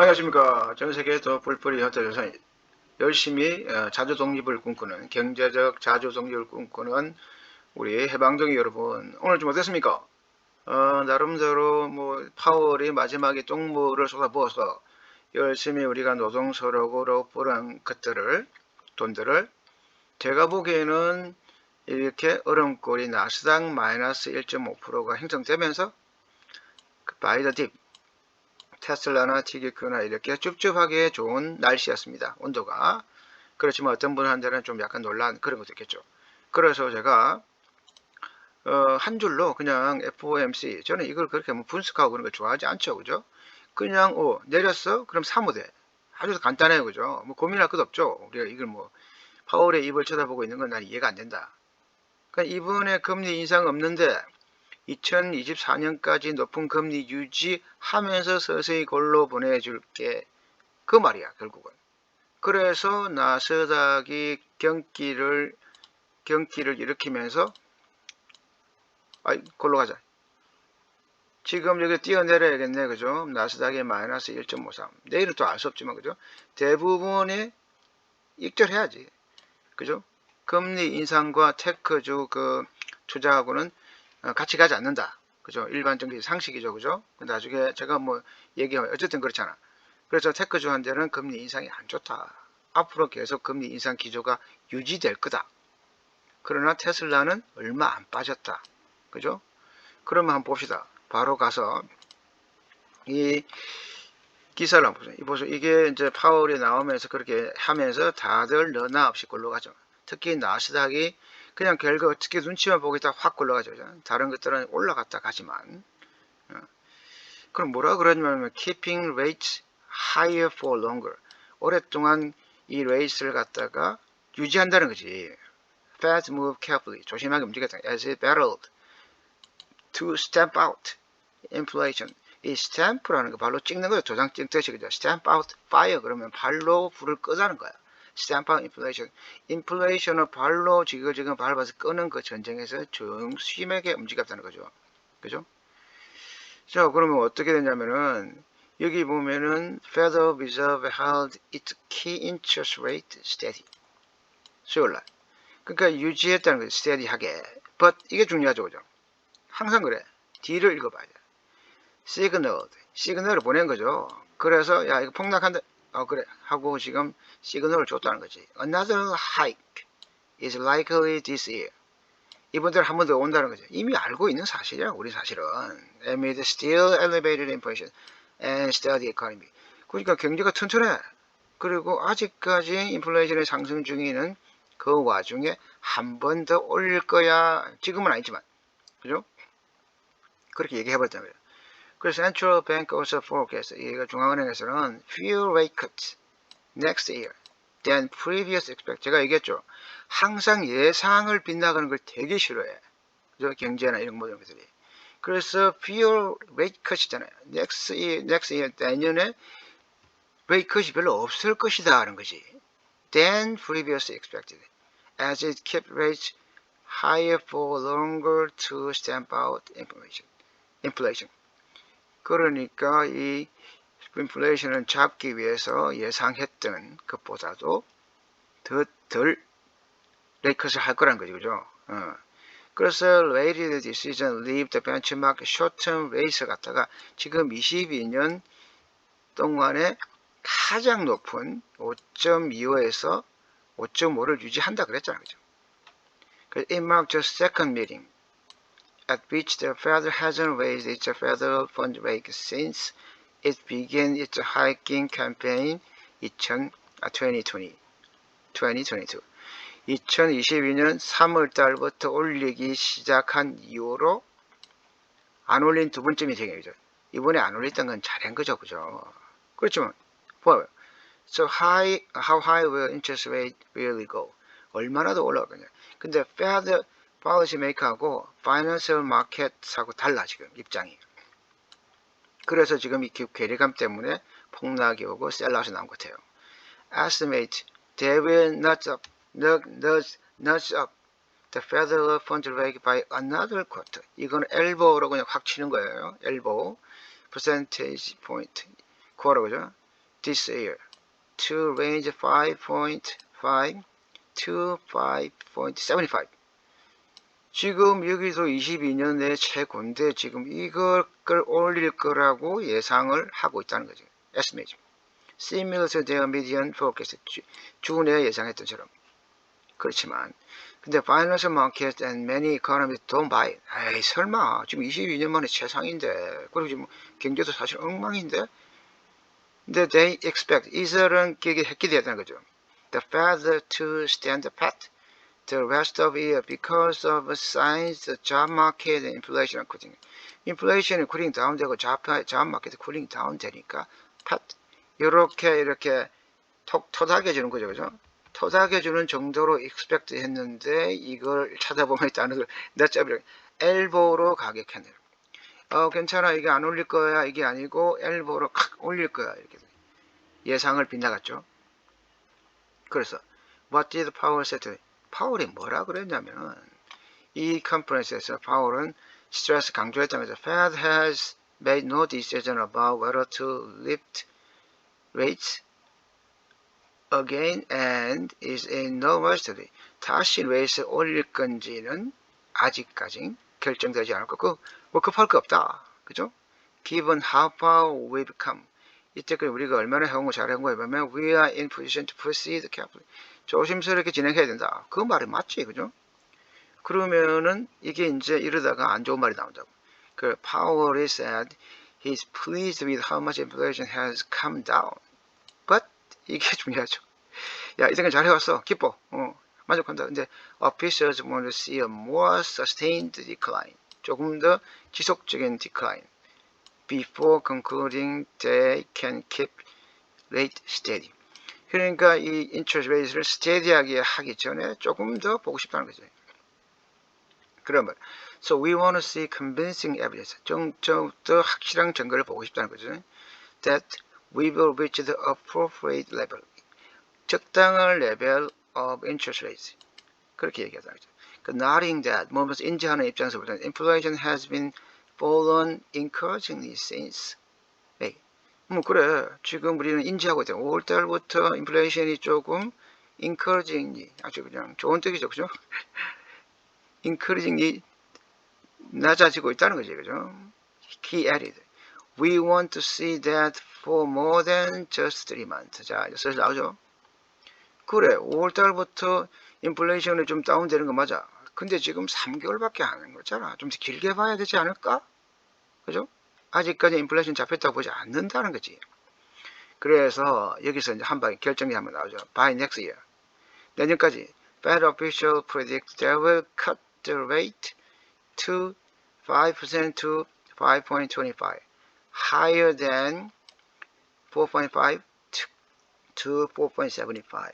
안녕하십니까. 전 세계 더 뿔뿔이 현대조선 열심히 어, 자주 독립을 꿈꾸는 경제적 자주 독립을 꿈꾸는 우리 해방동이 여러분 오늘 좀 어땠습니까? 어, 나름대로 뭐 파월이 마지막에 똥물을 쏟아부어서 열심히 우리가 노동서력으로 벌은 것들을 돈들을 제가 보기에는 이렇게 얼음골이 나스닥 마이너스 1.5%가 형성되면서 그 바이더 딥 테슬라나 TQ나 이렇게 찝찝하게 좋은 날씨였습니다. 온도가. 그렇지만 어떤 분한테는 좀 약간 놀란 그런 것도 있겠죠. 그래서 제가 어, 한 줄로 그냥 FOMC 저는 이걸 그렇게 뭐 분석하고 그런 걸 좋아하지 않죠. 그죠? 그냥 어, 내렸어? 그럼 사모돼. 아주 간단해요. 그죠? 뭐 고민할 것 없죠. 우리가 이걸 뭐 파월의 입을 쳐다보고 있는 건 난 이해가 안 된다. 그러니까 이번에 금리 인상 없는데 2024년까지 높은 금리 유지하면서 서서히 골로 보내줄게. 그 말이야, 결국은. 그래서 나스닥이 경기를, 경기를 일으키면서, 아이, 골로 가자. 지금 여기 뛰어내려야겠네, 그죠? 나스닥이 마이너스 1.53. 내일은 또 알 수 없지만, 그죠? 대부분이 익절해야지. 그죠? 금리 인상과 테크주 그 투자하고는 어, 같이 가지 않는다. 그죠? 일반적인 상식이죠. 그죠? 나중에 제가 뭐 얘기하면 어쨌든 그렇잖아. 그래서 테크주한테는 금리 인상이 안 좋다. 앞으로 계속 금리 인상 기조가 유지될 거다. 그러나 테슬라는 얼마 안 빠졌다. 그죠? 그러면 한번 봅시다. 바로 가서 이 기사를 한번 보세요. 보세요. 이게 이제 파월이 나오면서 그렇게 하면서 다들 너나 없이 골로 가죠. 특히 나스닥이 그냥 결과 어떻게 눈치만 보고 있다 확 올라가죠. 다른 것들은 올라갔다 가지만. 어. 그럼 뭐라 그러냐면 keeping rates higher for longer. 오랫동안 이 레이스를 갖다가 유지한다는 거지. Fed move carefully. 조심하게 움직였다. As it battled to stamp out inflation. 이 stamp라는 거 발로 찍는 거죠. 도장 찍듯이 그죠. stamp out fire 그러면 발로 불을 끄자는 거야. 스탬파 인플레이션. 인플레이션을 발로 지그지금 밟아서 끄는 그 전쟁에서 좀 심하게 움직였다는 거죠. 그죠? 자, 그러면 어떻게 되냐면은, 여기 보면은, Federal Reserve held its key interest rate steady. 수요일 날. 그러니까 유지했다는 거죠. steady하게. but 이게 중요하죠. 그죠? 항상 그래. D를 읽어봐야 돼. signaled. 시그널을 보낸 거죠. 그래서, 야, 이거 폭락한다. 어, 그래. 하고 지금 시그널을 줬다는 거지. Another hike is likely this year. 이분들 한번 더 온다는 거죠. 이미 알고 있는 사실이야, 우리 사실은. Amid still elevated inflation and steady economy. 그러니까 경제가 튼튼해. 그리고 아직까지 인플레이션의 상승 중에는 그 와중에 한 번 더 올릴 거야. 지금은 아니지만. 그죠? 그렇게 말이야. 그래서 Central Bank also forecast, 이거 중앙은행에서는 fewer rate cuts next year than previous expect. 제가 얘기했죠. 항상 예상을 빗나가는 걸 되게 싫어해. 그죠? 경제나 이런 모든 것들이. 그래서 fewer rate cut이잖아요. next year, next year, 내년에 rate cut이 별로 없을 것이다 하는 거지. than previously expected. As it kept rates higher for longer to stamp out inflation. inflation. 그러니까 이 인플레이션을 잡기 위해서 예상했던 것보다도 더덜 레이컷을 할 거란 거죠. 그죠? 어. 그래서 rated decision leave the benchmark short-term rate를 갖다가 지금 22년 동안에 가장 높은 5.25에서 5.5를 유지한다 그랬잖아요. 그죠? It marked the second meeting at which the Fed hasn't raised its federal fund rate since it began its hiking campaign 2020, 2022. 2022년 3월 달부터 올리기 시작한 이후로 안 올린 두 번째 미팅이죠. 이번에 안 올렸던 건 잘한 거죠. 그죠? 그렇지만, 봐요. So high, how high will interest rate really go? 얼마나 더 올라가냐. 근데 Fed policy maker하고 financial market하고 달라 지금 입장이. 그래서 지금 이 괴리감 때문에 폭락이 오고 셀러스 나온 것 같아요. Estimate they will nudge up, nudge, nudge up the federal fund rate by another quarter. 이건 엘보로 그냥 확 치는 거예요. 엘보 percentage point quarter 그죠? this year to range 5.5 to 5.75. 지금 여기도 22년 내 최고인데 지금 이걸 올릴 거라고 예상을 하고 있다는 거죠. estimate. Similar to their median forecast. 주, 주내 예상했던 처럼. 그렇지만 근데 financial market and many economists don't buy it. 에이 설마 지금 22년 만에 최상인데 그리고 지금 경제도 사실 엉망인데 근데 they expect 이들은 그게 했기되었다는 거죠. The Fed to stand pat the rest of year because of signs the job market and inflation are cooling. 인플레이션이 쿨링 다운되고 job, job market 쿨링 다운되니까 pat 이렇게 이렇게 톡 토닥여 주는 거죠. 그죠? 토닥여 주는 정도로 expect 했는데 이걸 찾아보면 있다는 걸 낮잡이를 엘보로 가격했네요. 어, 괜찮아. 이게 안 올릴 거야. 이게 아니고 엘보로 칵 올릴 거야. 이렇게 예상을 빗나갔죠. 그래서 what did Powell say 파월이 뭐라 그랬냐면 이 컨퍼런스에서 파월은 스트레스 강조했다는 거죠. Fed has made no decision about whether to lift rates again and is in no do. 다시 레이스 올릴 건지는 아직까지 결정되지 않을 거고 뭐 급할 거 없다. 그죠? Given how far we've come. 이때까지 우리가 얼마나 해온 거 잘해온 거 보면 we are in position to proceed carefully. 조심스럽게 진행해야 된다. 그 말이 맞지, 그죠? 그러면은 이게 이제 이러다가 안 좋은 말이 나온다고. 그 Powell said he's pleased with how much inflation has come down. But 이게 중요하죠. 야, 이 생각 잘 해왔어. 기뻐. 어, 만족한다. 근데 officials want to see a more sustained decline. 조금 더 지속적인 decline. Before concluding they can keep rate steady. 그러니까 이 interest rate를 스테디하게 하기 전에 조금 더 보고 싶다는 거죠. 그러면 so we want to see convincing evidence. 좀더 확실한 증거를 보고 싶다는 거죠. that we will reach the appropriate level. 적당한 레벨 of interest rates. 그렇게 얘기하는 거죠. 그 noting that 뭐면서 인지하는 입장에서 보면 inflation has been fallen encouragingly since 뭐 그래. 지금 우리는 인지하고 있다 5월달부터 인플레이션이 조금 encouragingly 아주 그냥 좋은 뜻이죠. 그죠? encouragingly 낮아지고 있다는 거죠 그죠? He added. We want to see that for more than just three months. 자 슬슬 나오죠? 그래. 5월달부터 인플레이션이 좀 다운되는 거 맞아. 근데 지금 3개월밖에 안 한 거잖아. 좀더 길게 봐야 되지 않을까? 그죠 아직까지 인플레이션 잡혔다고 보지 않는다는 거지. 그래서 여기서 이제 한 방에 결정이 한번 나오죠. By next year. 내년까지 Fed official predict they will cut the rate to 5% to 5.25 higher than 4.5 to 4.75.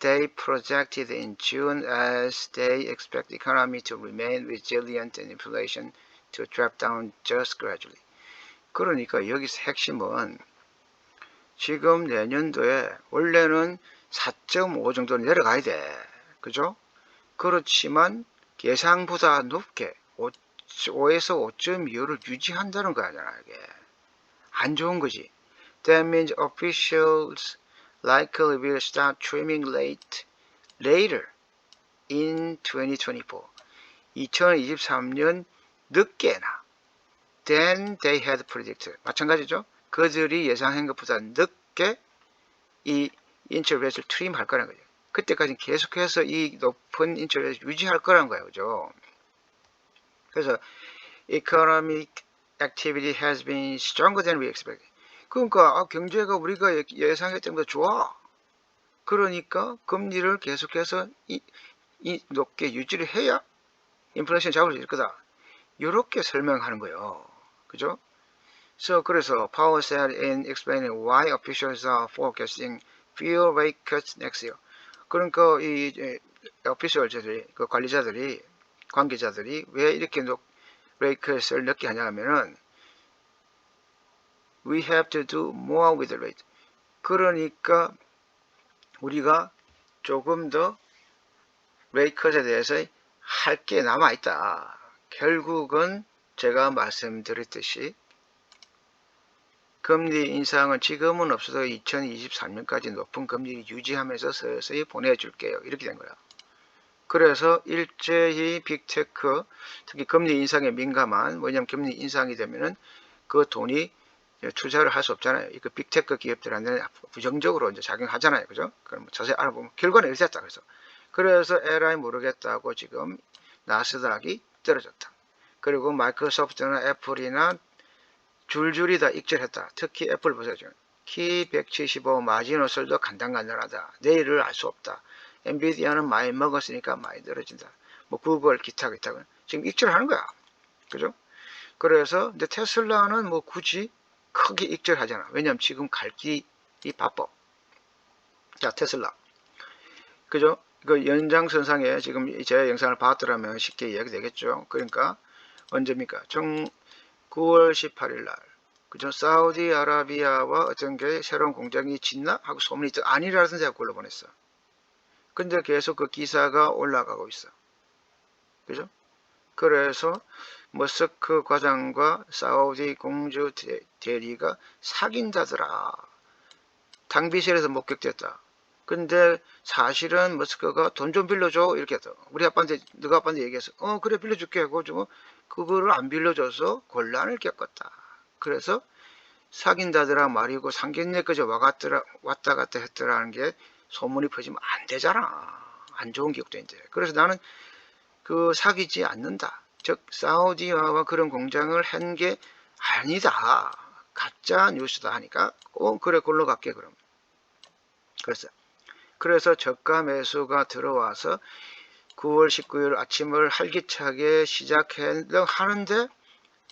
They projected in June as they expect the economy to remain resilient and inflation to drop down just gradually. 그러니까 여기서 핵심은 지금 내년도에 원래는 4.5 정도 내려가야 돼. 그죠? 그렇지만 예상보다 높게 5, 5에서 5.25를 유지한다는 거 아니야, 이게. 안 좋은 거지. That means officials likely will start trimming late, later in 2024. 2023년 늦게나 than they had predicted. 마찬가지죠. 그들이 예상한 것보다 늦게 이 인터넷을 트림할 거라는 거죠. 그때까지 계속해서 이 높은 인터넷을 유지할 거라는 거예요. 그죠? 그래서 economic activity has been stronger than we expected. 그러니까 아, 경제가 우리가 예상했던 것보다 좋아. 그러니까 금리를 계속해서 이, 이 높게 유지를 해야 인플레이션 잡을 수 있을 거다. 이렇게 설명하는 거예요. 그죠? So 그래서 Powell said in explaining why officials are forecasting fewer rate cuts next year. 그러니까 이 official들이 그 관리자들이 관계자들이 왜 이렇게 rate cut을 늦게 하냐 하면은 we have to do more with the rate. 그러니까 우리가 조금 더 cut에 대해서 할 게 남아 있다. 결국은 제가 말씀드렸듯이 금리 인상은 지금은 없어도 2023년까지 높은 금리를 유지하면서 서서히 보내줄게요. 이렇게 된 거야. 그래서 일제히 빅테크, 특히 금리 인상에 민감한, 뭐냐면 금리 인상이 되면은 그 돈이 투자를 할 수 없잖아요. 이거 빅테크 기업들한테는 부정적으로 이제 작용하잖아요. 그죠? 그럼 자세히 알아보면 결과는 이렇게 됐다. 그래서. 그래서 에라이 모르겠다고 지금 나스닥이 떨어졌다. 그리고 마이크로소프트나 애플이나 줄줄이 다 익절했다. 특히 애플 보세요. 키 175 마지노설도 간단간단하다. 내일을 알 수 없다. 엔비디아는 많이 먹었으니까 많이 떨어진다. 뭐 구글 기타 기타 지금 익절하는 거야. 그죠? 그래서 근데 테슬라는 뭐 굳이 크게 익절하잖아. 왜냐면 지금 갈 길이 바빠. 자 테슬라. 그죠? 그 연장선상에 지금 제 영상을 봤더라면 쉽게 이야기 되겠죠. 그러니까 언제입니까? 정 9월 18일 날 그죠? 사우디아라비아와 어떤 게 새로운 공장이 짓나 하고 소문이 있더 아니라서 제가 그걸로 보냈어. 근데 계속 그 기사가 올라가고 있어. 그죠? 그래서 머스크 과장과 사우디 공주 대리가 사귄다더라. 당비실에서 목격됐다. 근데 사실은 머스크가 돈 좀 빌려줘 이렇게 했다. 우리 아빠한테 너가 아빠한테 얘기해서 어 그래 빌려줄게 하고 좀 그거를 안 빌려줘서 곤란을 겪었다. 그래서 사귄다더라 말이고 상견례까지 와갔더라 왔다 갔다 했더라는 게 소문이 퍼지면 안 되잖아. 안 좋은 기억도 이제. 그래서 나는 그 사귀지 않는다. 즉 사우디와 그런 공장을 한 게 아니다. 가짜 뉴스다 하니까 꼭 그래 골로 갈게 그럼. 그래서 그래서 저가 매수가 들어와서 9월 19일 아침을 활기차게 시작하는데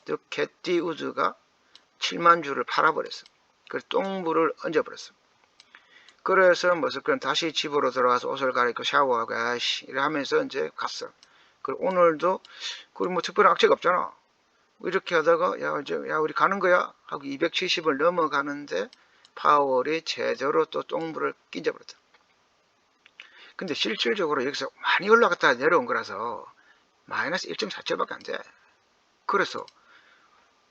또 개띠 우드가 7만 주를 팔아버렸어. 그 똥물을 얹어버렸어. 그래서 머스크는 다시 집으로 들어와서 옷을 갈아입고 샤워하고 아씨 이러면서 이제 갔어. 그리고 오늘도 그리고 뭐 특별한 악재가 없잖아. 이렇게 하다가 야 이제 야 우리 가는 거야 하고 270을 넘어가는데 파월이 제대로 또 똥물을 끼져버렸다. 근데 실질적으로 여기서 많이 올라갔다 내려온 거라서 마이너스 1.47밖에 안 돼. 그래서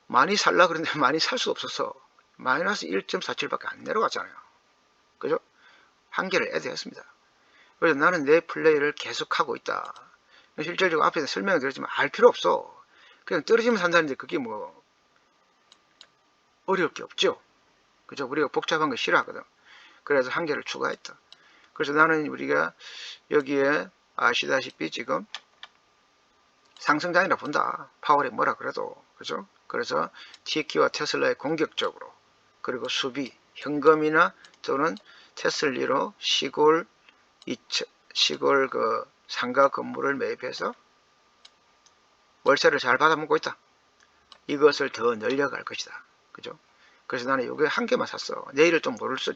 많이 살라 그랬는데 많이 살 수 없어서 마이너스 1.47밖에 안 내려갔잖아요. 그죠? 한계를 애대했습니다. 그래서 나는 내 플레이를 계속하고 있다. 실질적으로 앞에서 설명을 드렸지만 알 필요 없어. 그냥 떨어지면 산다는데 그게 뭐 어려울 게 없죠. 그죠? 우리가 복잡한 거 싫어하거든. 그래서 한계를 추가했다. 그래서 나는 우리가 여기에 아시다시피 지금 상승장이라 본다. 파월이 뭐라 그래도. 그죠? 그래서 TQ와 테슬라의 공격적으로 그리고 수비, 현금이나 또는 테슬리로 시골 시골 그 상가 건물을 매입해서 월세를 잘 받아먹고 있다. 이것을 더 늘려갈 것이다. 그죠? 그래서 나는 여기 한 개만 샀어. 내일을 좀 모를 수,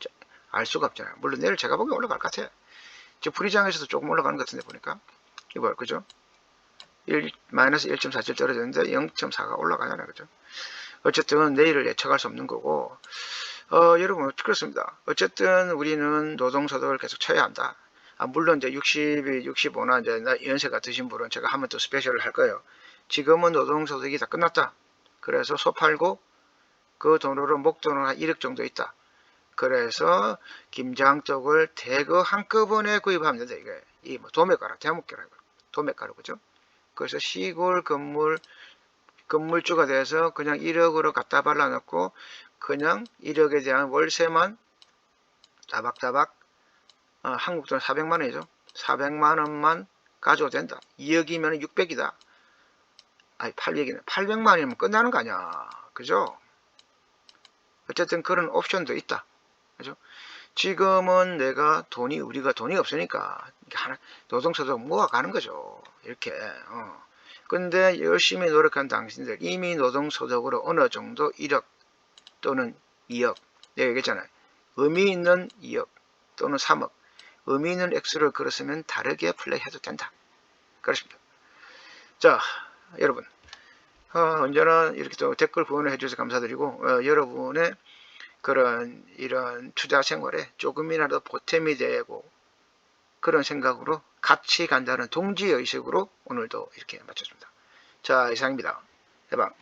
알 수가 없잖아요. 물론 내일 제가 보기엔 올라갈 것 같아. 지금 프리장에서도 조금 올라가는 것 같은데 보니까. 이거 그죠? 1, 마이너스 1.47 떨어졌는데 0.4가 올라가잖아요. 그죠? 어쨌든 내일을 예측할 수 없는 거고, 어, 여러분, 그렇습니다. 어쨌든 우리는 노동소득을 계속 쳐야 한다. 아, 물론 이제 60이 65나 이제 연세가 드신 분은 제가 한번 또 스페셜을 할 거예요. 지금은 노동소득이 다 끝났다. 그래서 소 팔고 그 돈으로 목돈은 한 1억 정도 있다. 그래서 김장 쪽을 대거 한꺼번에 구입하면 된다. 이게 이 뭐 도매가라, 대목가라, 도매가로 그죠? 그래서 시골 건물 건물주가 돼서 그냥 1억으로 갖다 발라놓고 그냥 1억에 대한 월세만 따박따박 어, 한국 돈 400만 원이죠. 400만 원만 가져도 된다. 2억이면 600이다. 아니 800이네. 800만 원이면 끝나는 거 아니야. 그죠? 어쨌든 그런 옵션도 있다. 그죠? 지금은 내가 돈이 우리가 돈이 없으니까 노동소득 모아가는 거죠. 이렇게. 어. 근데 열심히 노력한 당신들 이미 노동소득으로 어느 정도 1억 또는 2억 내가 얘기했잖아요. 의미 있는 2억 또는 3억 의미 있는 액수를 걸었으면 다르게 플레이해도 된다. 그렇습니다. 자, 여러분. 어, 언제나 이렇게 또 댓글 후원해 주셔서 감사드리고, 어, 여러분의 그런 이런 투자 생활에 조금이라도 보탬이 되고, 그런 생각으로 같이 간다는 동지의식으로 오늘도 이렇게 마쳤습니다. 자, 이상입니다. 해방.